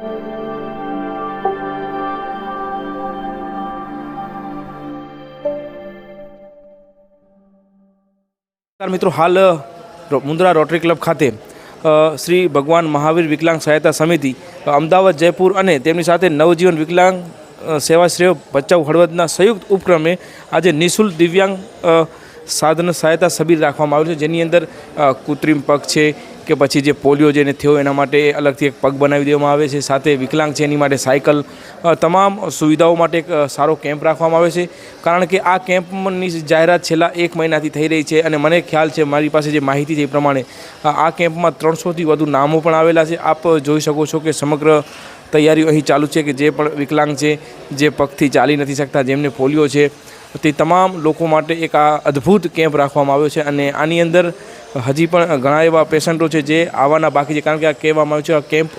મિત્રો, હાલ Mundra rotary club ખાતે શ્રી ભગવાન મહાવીર વિકલાંગ સહાયતા સમિતિ અમદાવાદ, જયપુર અને તેમની સાથે નવજીવન વિકલાંગ સેવાશ્રેય ભચાઉ હળવદના સંયુક્ત ઉપક્રમે આજે નિઃશુલ્ક દિવ્યાંગ સાધન સહાયતા શિબિર રાખવામાં આવ્યું છે, જેની અંદર કૃત્રિમ પગ છે કે પછી જે પોલિયો જેને થયો એના માટે અલગથી એક પગ બનાવી દેવામાં આવે છે. સાથે વિકલાંગ છે એની માટે સાયકલ તમામ સુવિધાઓ માટે એક સારો કેમ્પ રાખવામાં આવે છે. કારણ કે આ કેમ્પની જાહેરાત છેલ્લા એક મહિનાથી થઈ રહી છે અને મને ખ્યાલ છે મારી પાસે જે માહિતી છે એ પ્રમાણે આ કેમ્પમાં ત્રણસોથી વધુ નામો પણ આવેલા છે. આપ જોઈ શકો છો કે સમગ્ર તૈયારીઓ અહીં ચાલુ છે કે જે પણ વિકલાંગ છે, જે પગથી ચાલી નથી શકતા, જેમને પોલિયો છે તે તમામ લોકો માટે એક આ અદ્ભુત કેમ્પ રાખવામાં આવ્યો છે અને આની અંદર હજી પણ ઘણા એવા પેશન્ટો છે જે આવવાના બાકી છે. કારણ કે આ કહેવામાં આવ્યું છે આ કેમ્પ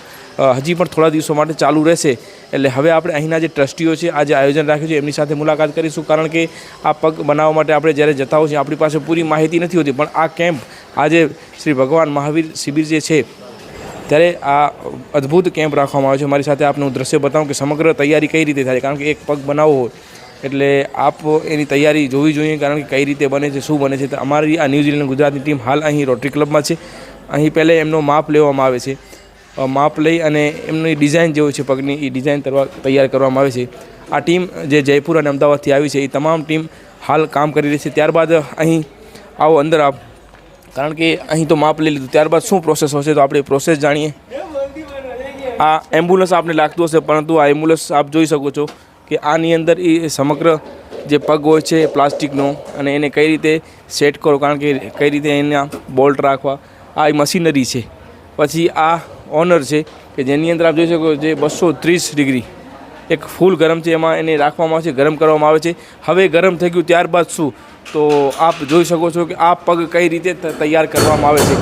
હજી પણ થોડા દિવસો માટે ચાલુ રહેશે. એટલે હવે આપણે અહીંના જે ટ્રસ્ટીઓ છે, આ જે આયોજન રાખ્યું છે, એમની સાથે મુલાકાત કરીશું. કારણ કે આ પગ બનાવવા માટે આપણે જ્યારે જતા હોઈએ આપણી પાસે પૂરી માહિતી નથી હોતી. પણ આ કેમ્પ આજે શ્રી ભગવાન મહાવીર શિબિર જે છે, ત્યારે આ અદ્ભુત કેમ્પ રાખવામાં આવ્યો છે. મારી સાથે આપને દ્રશ્ય બતાવું કે સમગ્ર તૈયારી કઈ રીતે થાય કારણ કે એક પગ બનાવવો હોય એટલે આપ એની તૈયારી જોવી જોઈએ કારણ કે કઈ રીતે બને છે, શું બને છે. તો અમારી આ ન્યૂઝીલેન્ડ ગુજરાતની ટીમ હાલ અહીં રોટરી ક્લબમાં છે. અહીં પહેલાં એમનો માપ લેવામાં આવે છે. માપ લઈ અને એમની ડિઝાઇન જે હોય છે પગની, એ ડિઝાઇન કરવા, તૈયાર કરવામાં આવે છે. આ ટીમ જે જયપુર અને અમદાવાદથી આવી છે, એ તમામ ટીમ હાલ કામ કરી રહી છે. ત્યારબાદ અહીં આવો અંદર આપ કારણ કે અહીં તો માપ લઈ લીધું. ત્યારબાદ શું પ્રોસેસ હશે તો આપણે પ્રોસેસ જાણીએ. આ એમ્બ્યુલન્સ આપને લાગતું હશે, પરંતુ આ એમ્બ્યુલન્સ આપ જોઈ શકો છો. કે આની અંદર એ સમગ્ર જે પગ હોય છે પ્લાસ્ટિકનો અને એને કઈ રીતે સેટ કરો, કારણ કે કઈ રીતે એના બોલ્ટ રાખવા, આ મશીનરી છે. પછી આ ઓનર છે કે જેની અંદર આપ જોઈ શકો જે બસો ત્રીસ ડિગ્રી એક ફૂલ ગરમ છે, એમાં એને રાખવામાં આવે છે, ગરમ કરવામાં આવે છે. હવે ગરમ થઈ ગયું ત્યારબાદ શું? તો આપ જોઈ શકો છો કે આ પગ કઈ રીતે તૈયાર કરવામાં આવે છે.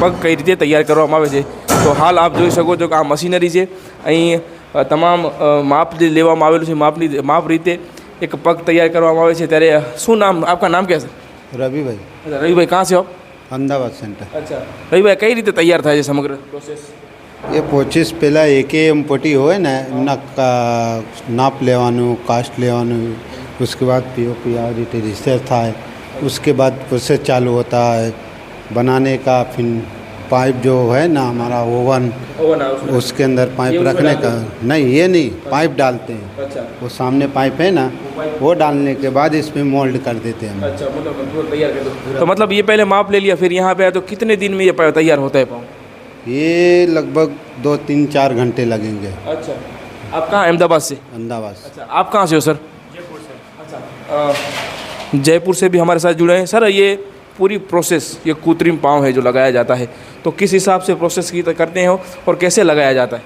પગ કઈ રીતે તૈયાર કરવામાં આવે છે. તો હાલ આપ જોઈ શકો છો કે આ મશીનરી છે. અહીં તમામ અ, માપ જે લેવામાં આવેલું છે માપની માપ રીતે એક પગ તૈયાર કરવામાં આવે છે ત્યારે શું નામ આપકા નામ क्या है रवि भाई अच्छा रवि कहाँ से हो आप અમદાવાદ સેન્ટર अच्छा रवि કઈ રીતે તૈયાર થાય છે સમગ્ર પ્રોસેસ એ પચીસ પહેલાં એકે એમ પટ્ટી હોય ને એમના કા- નાપ લેવાનું કાસ્ટ લેવાનું उसके बाद पीओपी आ રીતે રિસર્ચ થાય उसके बाद प्रोसेस चालू होता है बनाने का फिर पाइप जो है ना हमारा ओवन ओवन उसके अंदर पाइप रखने का नहीं ये नहीं पाइप डालते हैं। अच्छा। वो सामने पाइप है ना वो डालने के बाद इसमें मोल्ड कर देते हैं। अच्छा मतलब तैयार तो मतलब ये पहले माप ले लिया फिर यहाँ पे आया तो कितने दिन में ये तैयार होता है पाँव? ये लगभग दो तीन चार घंटे लगेंगे। अच्छा। आप कहाँ अहमदाबाद से? अहमदाबाद। से। अच्छा आप कहाँ से हो सर? जयपुर से। अच्छा। जयपुर से भी हमारे साथ जुड़े हैं। सर ये पूरी प्रोसेस ये कृत्रिम पाँव है जो लगाया जाता है। तो किस हिसाब से प्रोसेस की करते हैं और कैसे लगाया जाता है?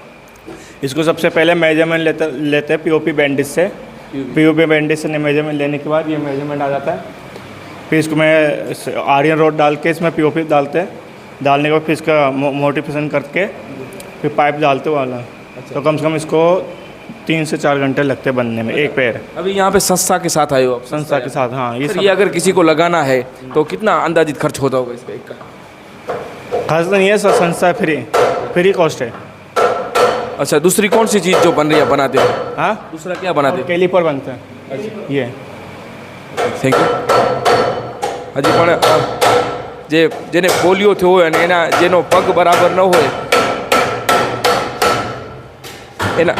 इसको सबसे पहले मेज़रमेंट लेते लेते हैं पीओपी बैंडेज से। पीओपी बैंडेज से मेज़रमेंट लेने के बाद ये मेज़रमेंट आ जाता है। फिर इसको मैं आर्यन रोड डाल के इसमें पीओपी डालते हैं। डालने के बाद फिर इसका मोटिफिकेशन करके फिर पाइप डालते वाला। तो कम से कम इसको तीन से चार घंटे लगते हैं बनने में एक पैर। अभी यहाँ पे संस्था के साथ आए हो आप? संस्था के साथ हाँ ये ये अगर किसी को लगाना है तो कितना अंदाजित खर्च होता होगा इसका एक का खर्च तो नहीं है सर संस्था है फ्री फ्री कॉस्ट है अच्छा दूसरी कौन सी चीज़ जो बन रही है बनाते हो हाँ दूसरा क्या बनाते हो कैलीपर बनता है ये થેન્ક યુ હજી પણ અ, જે જેને પોલિયો થયો હોય અને એના જેનો પગ બરાબર ન હોય એના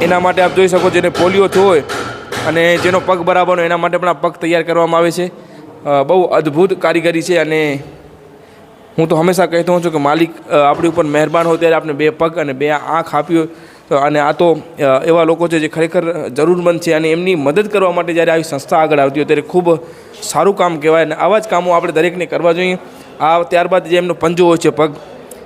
એના માટે આપ જોઈ શકો જેને પોલિયો થયો હોય અને જેનો પગ બરાબર હોય એના માટે પણ આ પગ તૈયાર કરવામાં આવે છે અ, બહુ અદ્ભુત કારીગરી છે અને હું તો હંમેશા કહેતો હોઉં છું કે માલિક આપણી ઉપર મહેરબાન હોય ત્યારે આપણે બે પગ અને બે આંખ આપ્યો અને આ તો એવા લોકો છે જે ખરેખર જરૂરમંદ છે અને એમની મદદ કરવા માટે જ્યારે આવી સંસ્થા આગળ આવતી હોય ત્યારે ખૂબ સારું કામ કહેવાય અને આવા જ કામો આપણે દરેકને કરવા જોઈએ. આ ત્યારબાદ જે એમનો પંજો હોય છે પગ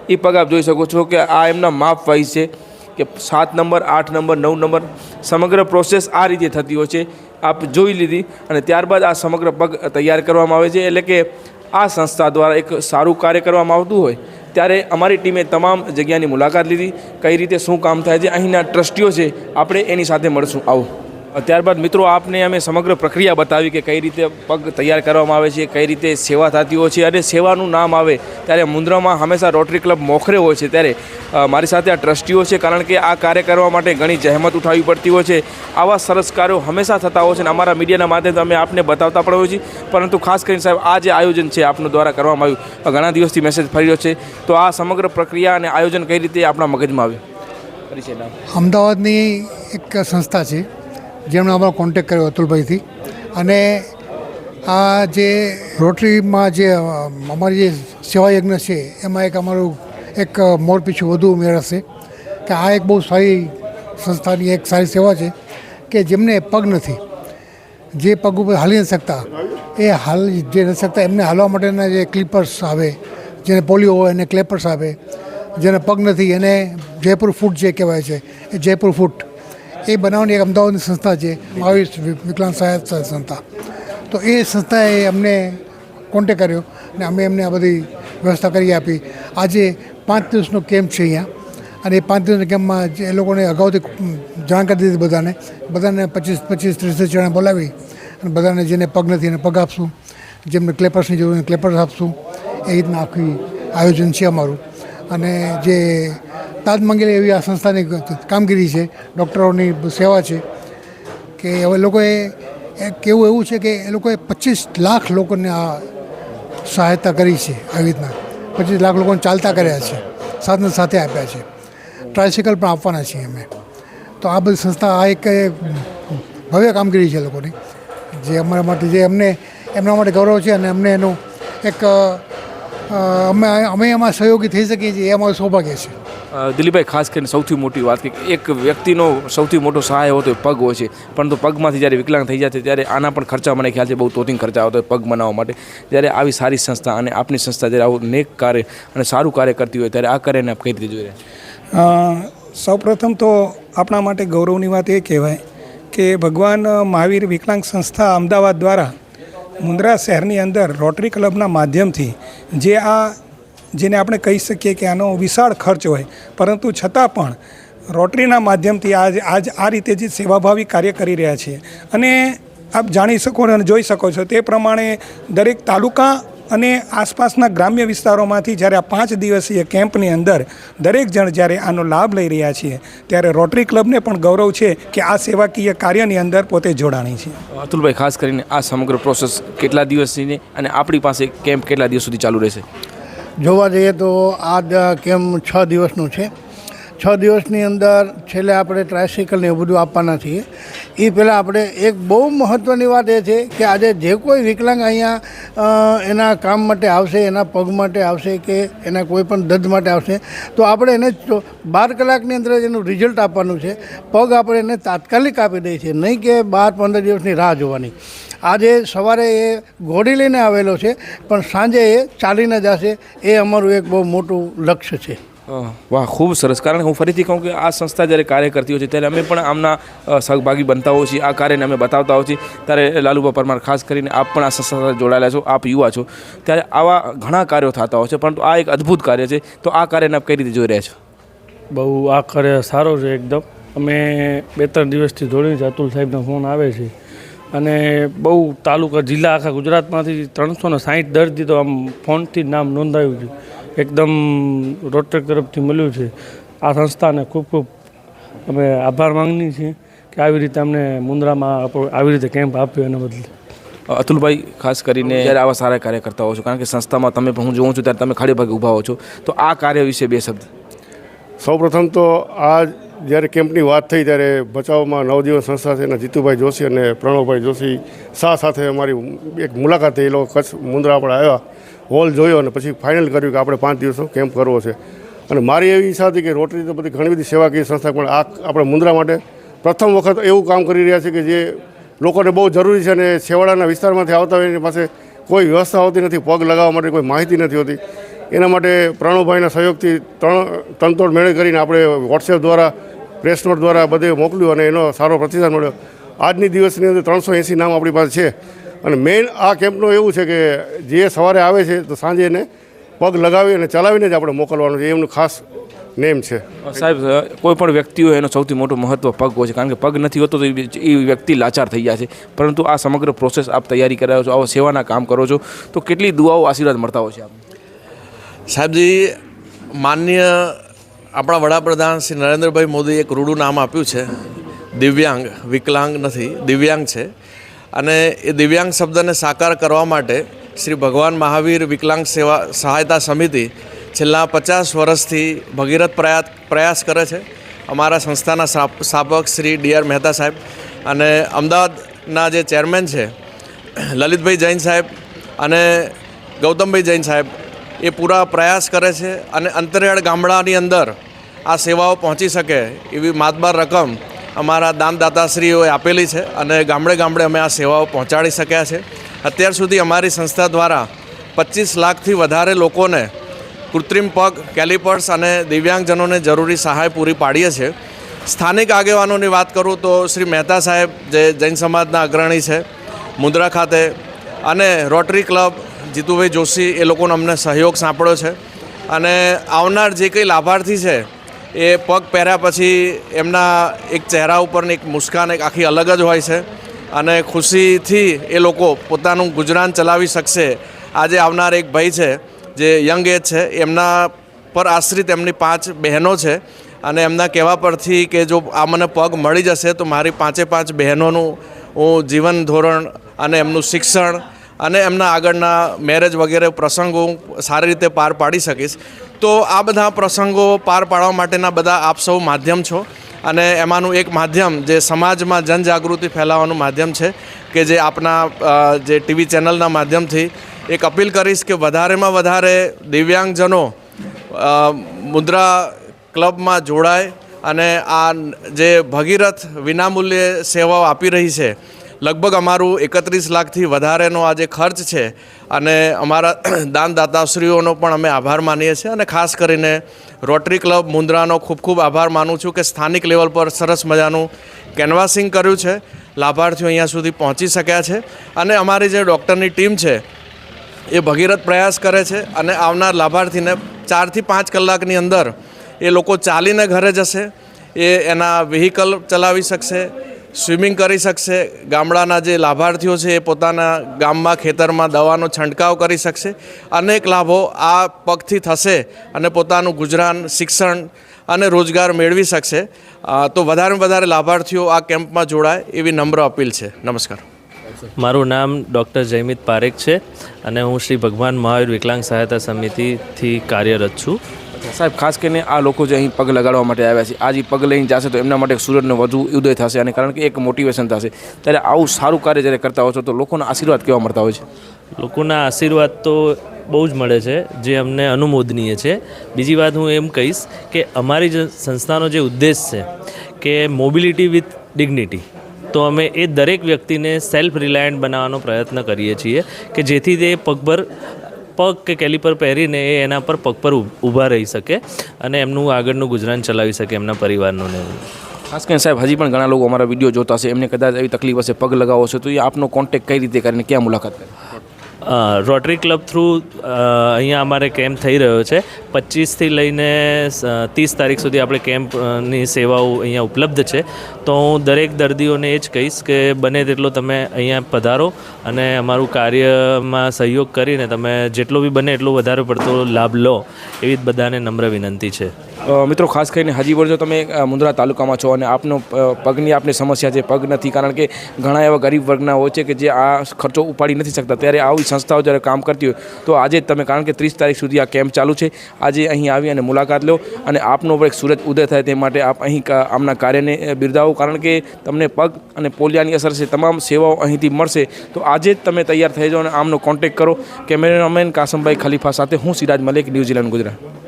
એ પગ આપ જોઈ શકો છો કે આ એમના માપ વાઇઝ છે કે સાત નંબર, આઠ નંબર, નવ નંબર સમગ્ર પ્રોસેસ આ રીતે થતી હોય છે. આપ જોઈ લીધી અને ત્યારબાદ આ સમગ્ર પગ તૈયાર કરવામાં આવે છે. એટલે કે આ સંસ્થા દ્વારા એક સારું કાર્ય કરવામાં આવતું હોય, ત્યારે અમારી ટીમે તમામ જગ્યાની મુલાકાત લીધી. કઈ રીતે શું કામ થાય છે, અહીંના ટ્રસ્ટીઓ છે, આપણે એની સાથે મળશું. આવો. ત્યારબાદ મિત્રો આપને અમે સમગ્ર પ્રક્રિયા બતાવી કે કઈ રીતે પગ તૈયાર કરવામાં આવે છે, કઈ રીતે સેવા થતી હોય છે અને સેવાનું નામ આવે ત્યારે મુન્દ્રામાં હંમેશા રોટરી ક્લબ મોખરે હોય છે ત્યારે મારી સાથે આ ટ્રસ્ટીઓ છે કારણ કે આ કાર્ય કરવા માટે ઘણી જહેમત ઉઠાવવી પડતી હોય છે. આવા સરસ કાર્યો હંમેશા થતા હોય છે અને અમારા મીડિયાના માધ્યમથી અમે આપને બતાવતા પણ હોય છીએ. પરંતુ ખાસ કરીને સાહેબ, આ જે આયોજન છે આપનો દ્વારા કરવામાં આવ્યું ઘણા દિવસથી મેસેજ ફરી રહ્યો છે. તો આ સમગ્ર પ્રક્રિયા અને આયોજન કઈ રીતે આપણા મગજમાં પરિચય અમદાવાદની એક સંસ્થા છે. જેમણે અમારો કોન્ટેક કર્યો અતુલભાઈથી. અને આ જે રોટરીમાં જે અમારી જે સેવા યજ્ઞ છે, એમાં એક અમારું એક મોર પીછું વધુ ઉમેરાશે. કે આ એક બહુ સારી સંસ્થાની એક સારી સેવા છે કે જેમને પગ નથી. જે પગ ઉપર હાલી નથી શકતા. એ હાલ જે નથી શકતા, એમને હાલવા માટેના જે ક્લિપર્સ આવે, જેને પોલિયો હોય એને ક્લેપર્સ આવે, જેને પગ નથી, એને જયપુર ફૂટ જે કહેવાય છે, એ જયપુર ફૂટ એ બનાવવાની એક અમદાવાદની સંસ્થા છે, આયુષ વિકલાંગ સહાયક સંસ્થા. તો એ સંસ્થાએ અમને કોન્ટેક કર્યો અને અમે એમને આ બધી વ્યવસ્થા કરી આપી. આજે પાંચ દિવસનો કેમ્પ છે અહીંયા. અને એ પાંચ દિવસના કેમ્પમાં એ લોકોને અગાઉથી જાણ કરી દીધી બધાને. બધાને પચીસ પચીસ, ત્રીસ ત્રીસ જણા બોલાવી અને બધાને જેને પગ નથી એને પગ આપશું. જેમને ક્લેપર્સની જરૂર ક્લેપર્સ આપશું. એ રીતના આખી આયોજન છે અમારું. અને જે તાજ મંગેલી એવી આ સંસ્થાની કામગીરી છે, ડૉક્ટરોની સેવા છે, કે હવે લોકોએ કેવું એવું છે કે એ લોકોએ પચીસ લાખ લોકોને આ સહાયતા કરી છે આવી રીતના. પચીસ લાખ લોકોને ચાલતા કર્યા છે સાધન સાથે આપ્યા છે. ટ્રાયસિકલ પણ આપવાના છીએ અમે. તો આ બધી સંસ્થા આ એક ભવ્ય કામગીરી છે લોકોની, જે અમારા માટે, જે અમને, એમના માટે ગૌરવ છે અને અમને એનું એક અમે અમે એમાં સહયોગી થઈ શકીએ છીએ, એ અમારું સૌભાગ્ય છે. દિલીપભાઈ, ખાસ કરીને સૌથી મોટી વાત કે એક વ્યક્તિનો સૌથી મોટો સહાય હોતો એ પગ હોય છે. પરંતુ પગમાંથી જ્યારે વિકલાંગ થઈ જાય છે, ત્યારે આના પણ ખર્ચા મને ખ્યાલ છે, બહુ તોતિંગ ખર્ચા આવતો પગ બનાવવા માટે. ત્યારે આવી સારી સંસ્થા અને આપની સંસ્થા જ્યારે આવું નેક કાર્ય અને સારું કાર્ય કરતી હોય, ત્યારે આ કાર્યને આપ કઈ રીતે જોઈ રહ્યા સૌપ્રથમ તો આપણા માટે ગૌરવની વાત એ કહેવાય કે ભગવાન મહાવીર વિકલાંગ સંસ્થા અમદાવાદ દ્વારા મુન્દ્રા શહેરની અંદર રોટરી ક્લબના માધ્યમથી જે આ જેને આપણે કહી શકીએ કે આનો વિશાળ ખર્ચ હોય. પરંતુ છતાં પણ રોટરીના માધ્યમથી આજ આજ આ રીતે જે સેવાભાવી કાર્ય કરી રહ્યા છીએ. અને આપ જાણી શકો અને જોઈ શકો છો તે પ્રમાણે દરેક તાલુકા અને આસપાસના ગ્રામ્ય વિસ્તારોમાંથી જ્યારે આ પાંચ દિવસીય કેમ્પની અંદર દરેક જણ જ્યારે આનો લાભ લઈ રહ્યા છીએ, ત્યારે રોટરી ક્લબને પણ ગૌરવ છે કે આ સેવાકીય કાર્યની અંદર પોતે જોડાણી છે. અતુલભાઈ, ખાસ કરીને આ સમગ્ર પ્રોસેસ કેટલા દિવસની અને આપણી પાસે કેમ્પ કેટલા દિવસ સુધી ચાલુ રહેશે? જોવા જઈએ તો આ કેમ છ દિવસનું છે? છ દિવસની અંદર છેલ્લે આપણે ટ્રાયસિકલ ને એવું બધું આપવાના છીએ. એ પહેલાં આપણે એક બહુ મહત્ત્વની વાત એ છે કે આજે જે કોઈ વિકલાંગ અહીંયા એના કામ માટે આવશે, એના પગ માટે આવશે કે એના કોઈ પણ દર્દ માટે આવશે, તો આપણે એને બાર કલાકની અંદર જ એનું રિઝલ્ટ આપવાનું છે. પગ આપણે એને તાત્કાલિક આપી દઈએ છીએ, નહીં કે બાર, પંદર દિવસની રાહ જોવાની. આજે સવારે એ ઘોડી લઈને આવેલો છે, પણ સાંજે એ ચાલીને જશે. એ અમારું એક બહુ મોટું લક્ષ્ય છે. વાહ, ખૂબ સરસ. કારણ હું ફરીથી કહું કે આ સંસ્થા જ્યારે કાર્ય કરતી હોય છે, ત્યારે અમે પણ આમના સહભાગી બનતા હોઈએ છીએ. આ કાર્યને અમે બતાવતા હોઈએ છીએ. ત્યારે લાલુભા પરમાર, ખાસ કરીને આપ પણ આ સંસ્થા સાથે જોડાયેલા છો, આપ યુવા છો. ત્યારે આવા ઘણા કાર્યો થતા હોય છે, પરંતુ આ એક અદ્ભુત કાર્ય છે. તો આ કાર્યને આપ કઈ રીતે જોઈ રહ્યા છો? બહુ આ કાર્ય સારો છે એકદમ. અમે બે ત્રણ દિવસથી જોડીને છે. અતુલ સાહેબનો ફોન આવે છે. અને બહુ તાલુકા, જિલ્લા આખા ગુજરાતમાંથી ત્રણસો ને સાહીઠ દર્દી તો આમ ફોનથી નામ નોંધાયું છે. એકદમ રોટરી તરફથી મળ્યું છે. આ સંસ્થાને ખૂબ ખૂબ અમે આભાર માંગીએ છીએ કે આવી રીતે અમને મુન્દ્રામાં આવી રીતે કેમ્પ આપ્યો એના બદલે. અતુલભાઈ ખાસ કરીને જ્યારે આવા સારા કાર્ય કરતા હો છો કારણ કે સંસ્થામાં તમે હું જોઉં છું ત્યારે તમે ખાડી ભાગે ઊભા હો છો. તો આ કાર્ય વિશે બે શબ્દ. સૌપ્રથમ તો આ જ્યારે કેમ્પની વાત થઈ ત્યારે બચાવમાં નવજીવન સંસ્થા છે એના જીતુભાઈ જોશી અને પ્રણવભાઈ જોશી શાહ સાથે અમારી એક મુલાકાત થઈ એ લોકો કચ્છ મુંદ્રા આપણે આવ્યા. હોલ જોયો અને પછી ફાઇનલ કર્યું કે આપણે પાંચ દિવસનો કેમ્પ કરવો છે. અને મારી એવી ઈચ્છા હતી કે રોટરી તો બધી ઘણી બધી સેવાકીય સંસ્થા, પણ આ આપણે મુન્દ્રા માટે પ્રથમ વખત એવું કામ કરી રહ્યા છે કે જે લોકોને બહુ જરૂરી છે અને છેવાડાના વિસ્તારમાંથી આવતા હોય એની પાસે કોઈ વ્યવસ્થા હોતી નથી, પગ લગાવવા માટે કોઈ માહિતી નથી હોતી. એના માટે પ્રણવભાઈના સહયોગથી ત્રણ તનતોડ મેળે કરીને આપણે વોટ્સએપ દ્વારા પ્રેસ નોટ દ્વારા બધે મોકલ્યું અને એનો સારો પ્રતિસાદ મળ્યો. આજની દિવસની અંદર ત્રણસો એંસી નામ આપણી પાસે છે. અને મેઇન આ કેમ્પનું એવું છે કે જે સવારે આવે છે તો સાંજે એને પગ લગાવી અને ચલાવીને જ આપણે મોકલવાનું છે. એમનું ખાસ નેમ છે. સાહેબ કોઈ પણ વ્યક્તિ હોય એનો સૌથી મોટું મહત્વ પગ હોય છે. કારણ કે પગ નથી હોતો તો એ એ વ્યક્તિ લાચાર થઈ જાય છે. પરંતુ આ સમગ્ર પ્રોસેસ આપ તૈયારી કરાવો છો આવો સેવાના કામ કરો છો. તો કેટલી દુઆઓ આશીર્વાદ મળતા હોય છે આપ સાહેબજી માન્ય આપણા વડાપ્રધાન શ્રી નરેન્દ્રભાઈ મોદીએ એક રૂડું નામ આપ્યું છે. દિવ્યાંગ વિકલાંગ નથી દિવ્યાંગ છે. અને એ દિવ્યાંગ શબ્દને સાકાર કરવા માટે શ્રી ભગવાન મહાવીર વિકલાંગ સેવા સહાયતા સમિતિ છેલ્લા પચાસ વર્ષથી ભગીરથ પ્રયાસ પ્રયાસ કરે છે. અમારા સંસ્થાના સ્થાપક શ્રી ડી આર મહેતા સાહેબ અને અમદાવાદના જે ચેરમેન છે, લલિતભાઈ જૈન સાહેબ અને ગૌતમભાઈ જૈન સાહેબ, એ પૂરા પ્રયાસ કરે છે અને અંતરિયાળ ગામડાની અંદર આ સેવાઓ પહોંચી શકે એવી માતબાર રકમ અમારા દાનદાતાશ્રીઓએ આપેલી છે અને ગામડે ગામડે અમે આ સેવાઓ પહોંચાડી શક્યા છે. અત્યાર સુધી અમારી સંસ્થા દ્વારા પચીસ લાખથી વધારે લોકોને કૃત્રિમ પગ, કેલિપર્સ અને દિવ્યાંગજનોને જરૂરી સહાય પૂરી પાડીએ છીએ. સ્થાનિક આગેવાનોની વાત કરું તો શ્રી મહેતા સાહેબ જે જૈન સમાજના અગ્રણી છે, મુદ્રા ખાતે અને રોટરી ક્લબ જીતુભાઈ જોશી એ લોકોનો અમને સહયોગ સાંપડ્યો છે. અને આવનાર જે કંઈ લાભાર્થી છે એ પગ પહેર્યા પછી એમના એક ચહેરા ઉપરની એક મુસ્કાન એક આખી અલગ જ હોય છે. અને ખુશીથી એ લોકો પોતાનું ગુજરાન ચલાવી શકશે. આજે આવનાર એક ભાઈ છે, જે યંગ એજ છે, એમના પર આશ્રિત એમની પાંચ બહેનો છે. અને એમના કહેવા પરથી કે જો આ મને પગ મળી જશે તો મારી પાંચે પાંચ બહેનોનું હું જીવન ધોરણ અને એમનું શિક્ષણ અને એમના આગળના મેરેજ વગેરે પ્રસંગો સારી રીતે પાર પાડી શકીશ. તો આ બધા પ્રસંગો પાર પાડવા માટેના બધા આપ સૌ માધ્યમ છો. અને એમાંનું એક માધ્યમ જે સમાજમાં જનજાગૃતિ ફેલાવવાનું માધ્યમ છે કે જે આપના જે ટીવી ચેનલના માધ્યમથી એક અપીલ કરીશ કે વધારેમાં વધારે દિવ્યાંગજનો મુદ્રા ક્લબમાં જોડાય અને આ જે ભગીરથ વિનામૂલ્યે સેવાઓ આપી રહી છે લગભગ અમારું એકત્રીસ લાખથી વધારેનો આ જે ખર્ચ છે અને અમારા દાનદાતાશ્રીઓનો પણ અમે આભાર માનીએ છીએ અને ખાસ કરીને રોટરી ક્લબ મુન્દ્રાનો ખૂબ ખૂબ આભાર માનું છું કે સ્થાનિક લેવલ પર સરસ મજાનું કેનવાસિંગ કર્યું છે. લાભાર્થીઓ અહીંયા સુધી પહોંચી શક્યા છે અને અમારી જે ડૉક્ટરની ટીમ છે એ ભગીરથ પ્રયાસ કરે છે અને આવનાર લાભાર્થીને ચારથી પાંચ કલાકની અંદર એ લોકો ચાલીને ઘરે જશે, એ એના વ્હીકલ ચલાવી શકશે સ્વિમિંગ કરી શકશે, ગામડાના જે લાભાર્થીઓ છે એ પોતાના ગામમાં, ખેતરમાં દવાનો છંટકાવ કરી શકશે. અનેક લાભો આ પગથી થશે અને પોતાનું ગુજરાન, શિક્ષણ અને રોજગાર મેળવી શકશે. તો વધારે વધારે લાભાર્થીઓ આ કેમ્પમાં જોડાય એવી નમ્ર અપીલ છે. નમસ્કાર. મારું નામ ડૉક્ટર જયમિત પારેખ છે અને હું શ્રી ભગવાન મહાવીર વિકલાંગ સહાયતા સમિતિથી કાર્યરત છું. સાહેબ, ખાસ કરીને આ લોકો જે અહીં પગ લગાડવા માટે આવ્યા છે, આજે પગ લઈને જશે તો એમના માટે સૂરજનો વધુ ઉદય થશે અને કારણ કે એક મોટિવેશન થશે. ત્યારે આવું સારું કાર્ય જ્યારે કરતા હોય છો, તો લોકોના આશીર્વાદ કેવા મળતા હોય છે? લોકોના આશીર્વાદ તો બહુ જ મળે છે, જે અમને અનુમોદનીય છે. બીજી વાત હું એમ કહીશ કે અમારી જે સંસ્થાનો જે ઉદ્દેશ છે કે મોબિલિટી વિથ ડિગ્નિટી તો અમે એ દરેક વ્યક્તિને સેલ્ફ રિલાયન્ટ બનાવવાનો પ્રયત્ન કરીએ છીએ કે જેથી તે પગભર પગ કે કેલિપર પહેરીને એ એના પર પગ પર ઊભા રહી શકે અને એમનું આગળનું ગુજરાન ચલાવી શકે એમના પરિવારનું ને ખાસ કરીને સાહેબ, હજી પણ ઘણા લોકો અમારા વીડિયો જોતા હશે, એમને કદાચ એવી તકલીફ હશે, પગ લગાવો છે તો એ આપનો કોન્ટેક્ટ કઈ રીતે કરીને ક્યાં મુલાકાત કરે? રોટરી ક્લબ થ્રુ અહીંયા અમારે કેમ્પ થઈ રહ્યો છે. પચીસથી લઈને ત્રીસ તારીખ સુધી આપણે કેમ્પની સેવાઓ અહીંયા ઉપલબ્ધ છે. તો હું દરેક દર્દીઓને એ જ કહીશ કે બને તેટલો તમે અહીંયા પધારો અને અમારું કાર્યમાં સહયોગ કરીને તમે જેટલો બી બને એટલો વધારે પડતો લાભ લો. એવી જ બધાને નમ્ર વિનંતી છે. મિત્રો, ખાસ કરીને હજી પણ જો તમે મુંદ્રા તાલુકામાં છો અને આપનો પગની આપની સમસ્યા છે, પગ નથી, કારણ કે ઘણા એવા ગરીબ વર્ગના હોય છે કે જે આ ખર્ચો ઉપાડી નથી શકતા. ત્યારે આવી સંસ્થાઓ જ્યારે કામ કરતી હોય, તો આજે તમે, કારણ કે ત્રીસ તારીખ સુધી આ કેમ્પ ચાલુ છે, આજે અહીં આવી અને મુલાકાત લો અને આપનો એક સૂરજ ઉદય થાય તે માટે આપ અહીં આમના કાર્યને બિરદાવો, કારણ કે તમને પગ અને પોલિયાની અસર છે, તમામ સેવાઓ અહીંથી મળશે. તો આજે જ તમે તૈયાર થઈ જાઓ અને આમનો કોન્ટેક્ટ કરો. કેમેરામેન કાસમભાઈ ખલીફા સાથે હું સિરાજ મલિક, ન્યૂઝીલેન્ડ, ગુજરાત.